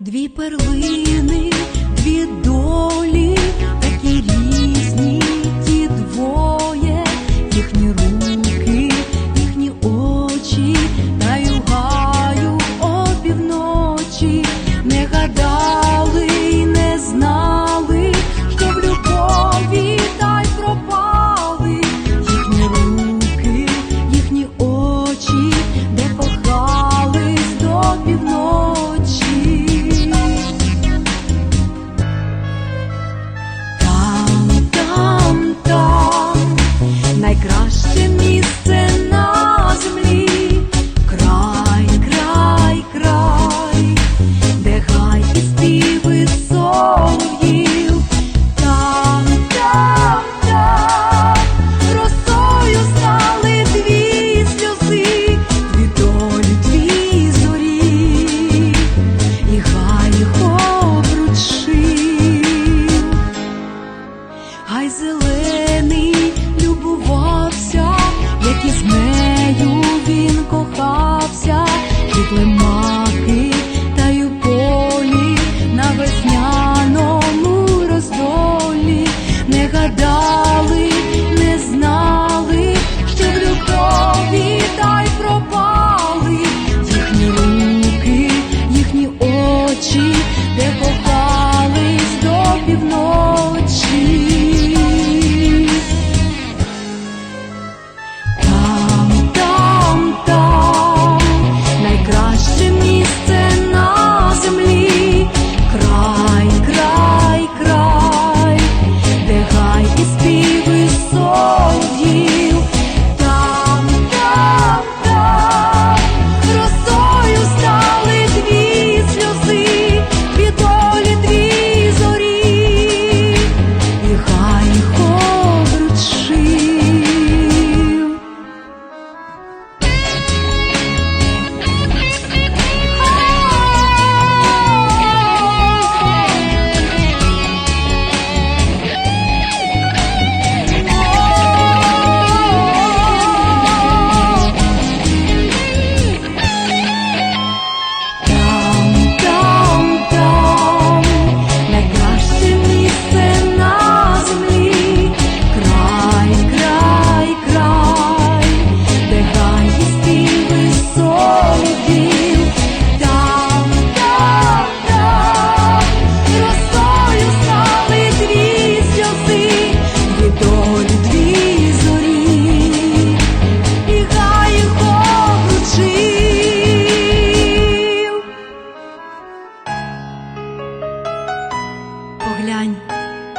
дві перлини, дві долі.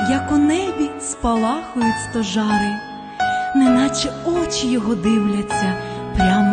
як у небі спалахують стожари, неначе очі його дивляться прямо.